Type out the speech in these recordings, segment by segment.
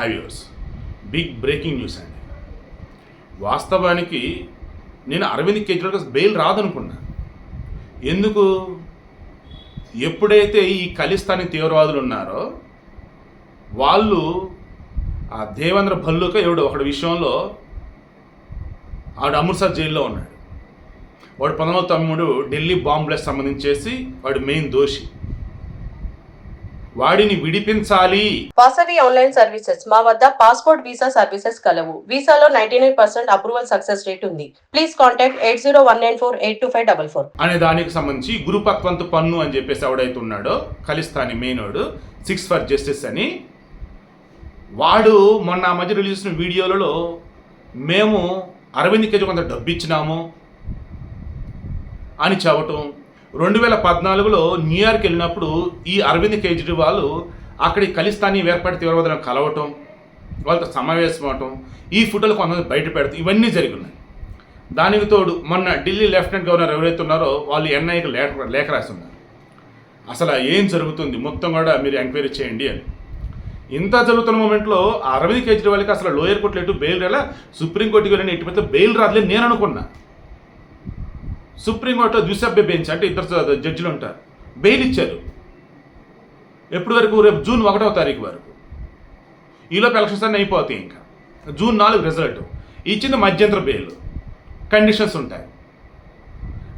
హ్యావ్యూర్స్ big breaking news అండి. వాస్తవానికి నేను అరవింద్ కేజ్రీవాల్ బెయిల్ రాదనుకున్నా. ఎందుకు? ఎప్పుడైతే ఈ ఖలిస్తానీ తీవ్రవాదులు ఉన్నారో వాళ్ళు ఆ దేవేంద్ర భల్లుక ఎవడు ఒకటి విషయంలో ఆడు అమృత్సర్ జైల్లో ఉన్నాడు. వాడు పంతొమ్మిది తమ్ముడు ఢిల్లీ బాంబులకు సంబంధించేసి వాడు మెయిన్ దోషి. వాడిని విడిపించాలి. Vasavi online services. మా వద్ద పాస్పోర్ట్ వీసా సర్వీసెస్ కలవు. వీసాలో ninety nine percent approval success rate ఉంది. Please contact eight zero one nine four eight two five double four. అనే దానికి సంబంధించి గురుపత్వంతు పన్ను అని చెప్పేసి ఎవడైతే ఉన్నాడో ఖలిస్తానీ మెయినోడు సిక్స్ ఫర్ జస్టిస్ అని. వాడు మొన్న మధ్య రిలీజ్ చేసిన వీడియోలలో మేము అరవింద్ కేజీ కొంత డబ్బు ఇచ్చినాము అని చెప్పటం. రెండు వేల పద్నాలుగులో న్యూయార్క్ వెళ్ళినప్పుడు ఈ అరవింద్ కేజ్రీవాల్ అక్కడి ఖలిస్తానీ వేర్పాటి తీవ్రవాదులను కలవటం వాళ్ళతో సమావేశం అవటం ఈ ఫోటోలు కొంతమంది బయట పెడతాం ఇవన్నీ జరిగి ఉన్నాయి దానికి తోడు మొన్న ఢిల్లీ లెఫ్టినెంట్ గవర్నర్ ఎవరైతే ఉన్నారో వాళ్ళు ఎన్ఐకి లేఖ లేఖ రాసి ఉన్నారు అసలు ఏం జరుగుతుంది? మొత్తం కూడా మీరు ఎంక్వైరీ చేయండి అని. ఇంత జరుగుతున్న మూమెంట్లో అరవింద్ కేజ్రీవాల్కి అసలు లోయర్ కోర్టులో ఎటు బెయిల్ రాలా? సుప్రీంకోర్టుకి వెళ్ళిన ఎటు బెయిల్ రాదులే నేను అనుకున్నా. సుప్రీంకోర్టులో ద్విసభ్య బెంచ్ అంటే ఇద్దరు జడ్జిలు ఉంటారు. బెయిల్ ఇచ్చారు. ఎప్పటి వరకు? రేపు జూన్ ఒకటవ తారీఖు వరకు. ఈలోపు ఎలక్షన్స్ అన్నీ అయిపోతాయి ఇంకా. జూన్ నాలుగు రిజల్ట్ ఇచ్చింది మధ్యంతర బెయిల్. కండిషన్స్ ఉంటాయి.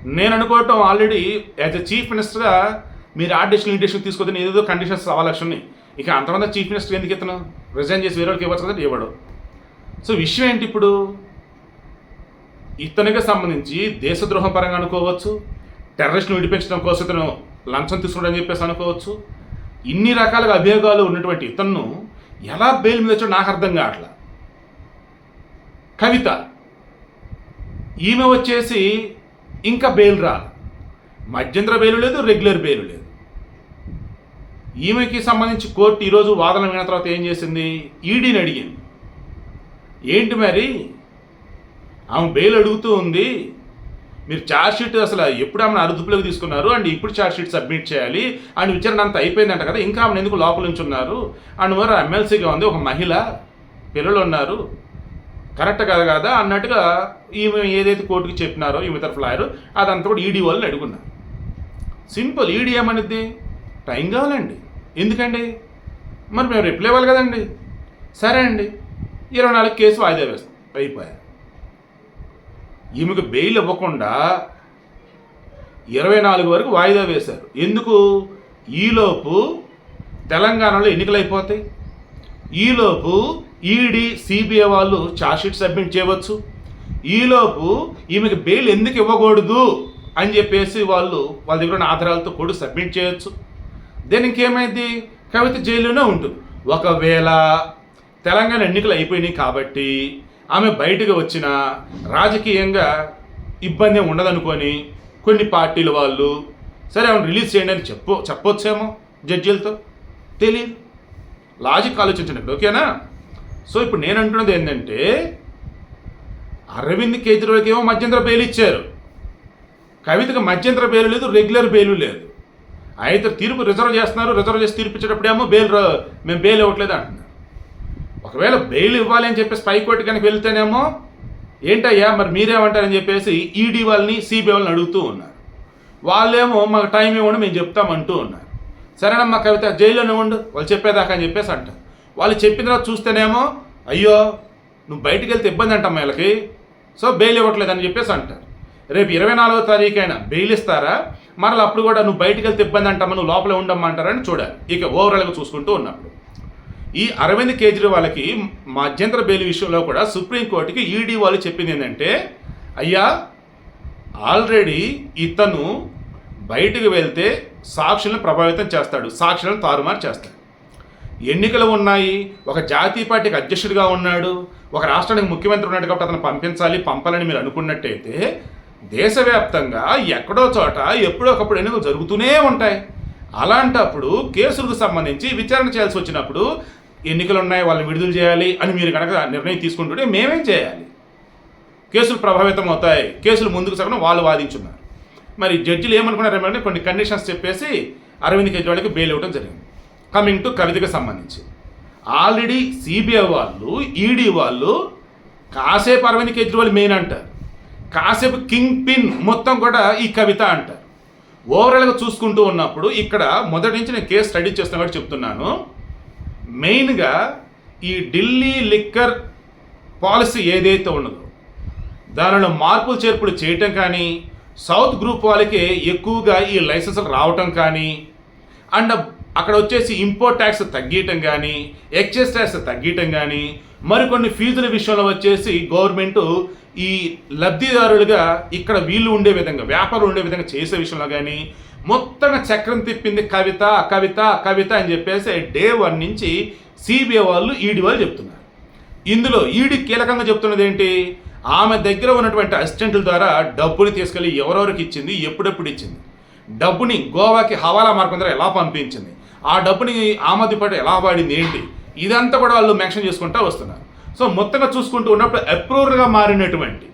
నేను అనుకోవటం ఆల్రెడీ యాజ్ ఎ చీఫ్ మినిస్టర్గా మీరు ఆ డెసిషన్ ఈ డెసిషన్ తీసుకొద్దని ఏదేదో కండిషన్స్ అవ్వాలక్షన్ని ఇక అంతమంది చీఫ్ మినిస్టర్ ఎందుకు ఇతను? రిజైన్ చేసి వేరే వాళ్ళకి ఇవ్వచ్చు కదా ఇవ్వడు సో విషయం ఏంటి ఇప్పుడు? ఇతనికి సంబంధించి దేశద్రోహం పరంగా అనుకోవచ్చు టెర్రరిస్ట్ను విడిపించడం కోసం ఇతను లంచం తీసుకున్నాడని చెప్పేసి అనుకోవచ్చు. ఇన్ని రకాలుగా అభియోగాలు ఉన్నటువంటి ఇతన్ను ఎలా బెయిల్ మీద వచ్చాడు నాకు అర్థం కావట్లా. కవిత ఈమె వచ్చేసి ఇంకా బెయిల్ రా మధ్యంతర బెయిల్ లేదు రెగ్యులర్ బెయిల్ లేదు. ఈమెకి సంబంధించి కోర్టు ఈరోజు వాదన విన తర్వాత ఏం చేసింది? ఈడీని అడిగింది. ఏంటి మరి? ఆమె బెయిల్ అడుగుతూ ఉంది. మీరు ఛార్జ్ షీట్ అసలు ఎప్పుడు ఆమెను అదుపులోకి తీసుకున్నారు? అండ్ ఇప్పుడు ఛార్జ్ షీట్ సబ్మిట్ చేయాలి. అండ్ విచారణ అంత అయిపోయిందంట కదా ఇంకా ఆమెను ఎందుకు లోపల నుంచి ఉన్నారు అండ్ మరి ఎమ్మెల్సీగా ఉంది ఒక మహిళ పిల్లలు ఉన్నారు. కరెక్ట్ కదా కదా అన్నట్టుగా ఈమె ఏదైతే కోర్టుకి చెప్పినారో ఈమె తరఫు లాయరు అదంతా కూడా ఈడీ వాళ్ళని అడుగున్నారు. సింపుల్ ఈడీ ఏమనిద్ది టైం కావాలండి. ఎందుకండి? మరి మేము రిప్లై ఇవ్వాలి కదండి. సరే అండి. ఇరవై నాలుగు కేసు వాయిదా వేస్తాం. అయిపోయా ఈమెకు బెయిల్ ఇవ్వకుండా ఇరవై నాలుగు వరకు వాయిదా వేశారు. ఎందుకు? ఈలోపు తెలంగాణలో ఎన్నికలు అయిపోతాయి ఈలోపు ఈడీ సిబిఐ వాళ్ళు చార్జ్షీట్ సబ్మిట్ చేయవచ్చు. ఈలోపు ఈమెకి బెయిల్ ఎందుకు ఇవ్వకూడదు అని చెప్పేసి వాళ్ళు వాళ్ళ దగ్గర ఉన్న ఆధారాలతో కూడా సబ్మిట్ చేయొచ్చు. దేని ఇంకేమైంది? కవిత జైల్లోనే ఉంటుంది. ఒకవేళ తెలంగాణ ఎన్నికలు అయిపోయినాయి కాబట్టి ఆమె బయటకు వచ్చిన రాజకీయంగా ఇబ్బంది ఏం ఉండదనుకొని కొన్ని పార్టీల వాళ్ళు సరే ఆమెను రిలీజ్ చేయండి అని చెప్పు చెప్పొచ్చేమో జడ్జీలతో. తెలియదు లాజిక్ ఆలోచించండి ఓకేనా? సో ఇప్పుడు నేను అంటున్నది ఏంటంటే అరవింద్ కేజ్రీవాల్కి ఏమో మధ్యంతర బెయిల్ ఇచ్చారు. కవితకు మధ్యంతర బెయిల్ లేదు రెగ్యులర్ బెయిల్ లేదు. అయితే తీర్పు రిజర్వ్ చేస్తున్నారు రిజర్వ్ చేసి తీర్పు ఇచ్చేటప్పుడేమో బెయిల్ మేము బెయిల్ ఇవ్వట్లేదు అంటున్నారు. ఒకవేళ బెయిల్ ఇవ్వాలి అని చెప్పేసి పైకోర్టు కనుక వెళ్తేనేమో ఏంటయ్యా మరి మీరేమంటారని చెప్పేసి ఈడీ వాళ్ళని సిబిఐ వాళ్ళని అడుగుతూ ఉన్నారు. వాళ్ళేమో మాకు టైం ఇవ్వండి మేము చెప్తామంటూ ఉన్నారు. సరేనమ్మా కవిత జైల్లోనే ఉండు వాళ్ళు చెప్పేదాకా అని చెప్పేసి అంటారు. వాళ్ళు చెప్పిన తర్వాత చూస్తేనేమో అయ్యో నువ్వు బయటికి వెళ్తే ఇబ్బంది అంటమ్మా వీళ్ళకి. సో బెయిల్ ఇవ్వట్లేదని చెప్పేసి అంటారు. రేపు ఇరవై నాలుగో తారీఖైనా బెయిల్ ఇస్తారా? మరలా అప్పుడు కూడా నువ్వు బయటికి వెళ్తే ఇబ్బంది అంటామా నువ్వు లోపలే ఉండమంటారని చూడాలి. ఇక ఓవరాల్గా చూసుకుంటూ ఉన్నప్పుడు. ఈ అరవింద్ కేజ్రీవాల్కి మధ్యంతర బెయిల్ విషయంలో కూడా సుప్రీంకోర్టుకి ఈడీ వాళ్ళు చెప్పింది ఏంటంటే అయ్యా ఆల్రెడీ ఇతను బయటకు వెళ్తే సాక్షులను ప్రభావితం చేస్తాడు సాక్షులను తారుమారు చేస్తాడు. ఎన్నికలు ఉన్నాయి ఒక జాతీయ పార్టీకి అధ్యక్షుడిగా ఉన్నాడు ఒక రాష్ట్రానికి ముఖ్యమంత్రి ఉన్నాడు కాబట్టి అతను పంపించాలి పంపాలని మీరు అనుకున్నట్టయితే దేశవ్యాప్తంగా ఎక్కడో చోట ఎప్పుడో ఒకప్పుడు ఎన్నికలు జరుగుతూనే ఉంటాయి. అలాంటప్పుడు కేసులకు సంబంధించి విచారణ చేయాల్సి వచ్చినప్పుడు ఎన్నికలు ఉన్నాయి వాళ్ళని విడుదల చేయాలి అని మీరు కనుక నిర్ణయం తీసుకుంటుంటే మేమేం చేయాలి? కేసులు ప్రభావితం అవుతాయి. కేసులు ముందుకు సగం వాళ్ళు వాదించున్నారు. మరి జడ్జిలు ఏమనుకున్నారంటే కొన్ని కండిషన్స్ చెప్పేసి అరవింద్ కేజ్రీవాల్కి బెయిల్ ఇవ్వడం జరిగింది. కమింగ్ టు కవితకు సంబంధించి. ఆల్రెడీ సిబిఐ వాళ్ళు ఈడీ వాళ్ళు కాసేపు అరవింద్ కేజ్రీవాల్ మెయిన్ అంటారు. కాసేపు కింగ్ పిన్ మొత్తం కూడా ఈ కవిత అంటారు. ఓవరాల్గా చూసుకుంటూ ఉన్నప్పుడు ఇక్కడ మొదటి నుంచి నేను కేసు స్టడీ చేస్తున్నా కూడా చెప్తున్నాను. మెయిన్గా ఈ ఢిల్లీ లిక్కర్ పాలసీ ఏదైతే ఉన్నదో దానిలో మార్పులు చేర్పులు చేయటం కానీ సౌత్ గ్రూప్ వాళ్ళకి ఎక్కువగా ఈ లైసెన్సులు రావటం కానీ అండ్ అక్కడ వచ్చేసి ఇంపోర్ట్ ట్యాక్స్ తగ్గించటం కానీ ఎక్సైజ్ ట్యాక్స్ తగ్గించటం కానీ మరికొన్ని ఫీజుల విషయంలో వచ్చేసి గవర్నమెంట్ ఈ లబ్ధిదారులుగా ఇక్కడ వీళ్ళు ఉండే విధంగా వ్యాపారులు ఉండే విధంగా చేసే విషయంలో కానీ మొత్తం చక్రం తిప్పింది కవిత కవిత కవిత అని చెప్పేసి డే వన్ నుంచి సిబిఐ వాళ్ళు ఈడీ వాళ్ళు చెప్తున్నారు. ఇందులో ఈడి కీలకంగా చెప్తున్నది ఏంటి? ఆమె దగ్గర ఉన్నటువంటి అసిస్టెంట్ల ద్వారా డబ్బుని తీసుకెళ్ళి ఎవరెవరికి ఇచ్చింది ఎప్పుడెప్పుడు ఇచ్చింది? డబ్బుని గోవాకి హవాలా మార్గం ద్వారా ఎలా పంపించింది? ఆ డబ్బుని ఆమది పట్టు ఎలా వాడింది ఏంటి? ఇదంతా కూడా వాళ్ళు మెన్షన్ చేసుకుంటూ వస్తున్నారు. సో మొత్తంగా చూసుకుంటూ ఉన్నప్పుడు అప్రూవర్గా మారినటువంటి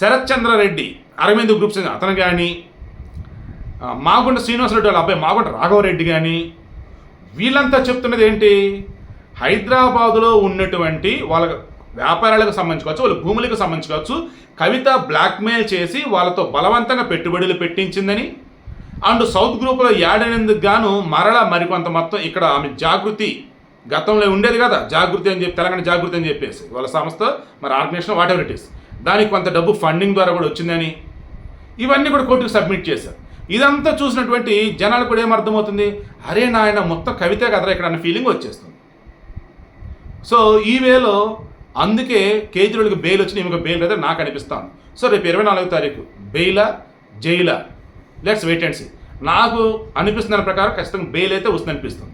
శరత్ చంద్రారెడ్డి అరవింద్ గ్రూప్స్ అతను కానీ మాగుంట శ్రీనివాసరెడ్డి వాళ్ళ అబ్బాయి మాగుంట రాఘవరెడ్డి కానీ వీళ్ళంతా చెప్తున్నది ఏంటి? హైదరాబాదులో ఉన్నటువంటి వాళ్ళ వ్యాపారాలకు సంబంధించి కావచ్చు వాళ్ళ భూములకు సంబంధించి కావచ్చు కవిత బ్లాక్మెయిల్ చేసి వాళ్ళతో బలవంతంగా పెట్టుబడులు పెట్టించిందని అండ్ సౌత్ గ్రూప్లో ఏడైనందుకు గాను మరలా మరికొంత మొత్తం ఇక్కడ ఆమె జాగృతి గతంలో ఉండేది కదా జాగృతి అని చెప్పి తెలంగాణ జాగృతి అని చెప్పేసి వాళ్ళ సంస్థ మరి organisation whatever it is దానికి కొంత డబ్బు ఫండింగ్ ద్వారా కూడా వచ్చిందని ఇవన్నీ కూడా కోర్టుకు సబ్మిట్ చేశారు. ఇదంతా చూసినటువంటి జనాలు కూడా ఏమర్థమవుతుంది అరే నాయన మొత్తం కవితే కదరా ఇక్కడ అన్న ఫీలింగ్ వచ్చేస్తుంది. సో ఈ వేలో అందుకే కేజ్రీవాల్కి బెయిల్ వచ్చిన ఈమెకు బెయిల్ అయితే నాకు అనిపిస్తాను. సో రేపు ఇరవై నాలుగో తారీఖు బెయిలా జైలా లెట్స్ వెయిట్ అండ్ సీ నాకు అనిపిస్తున్న ప్రకారం ఖచ్చితంగా బెయిల్ అయితే వస్తుంది అనిపిస్తుంది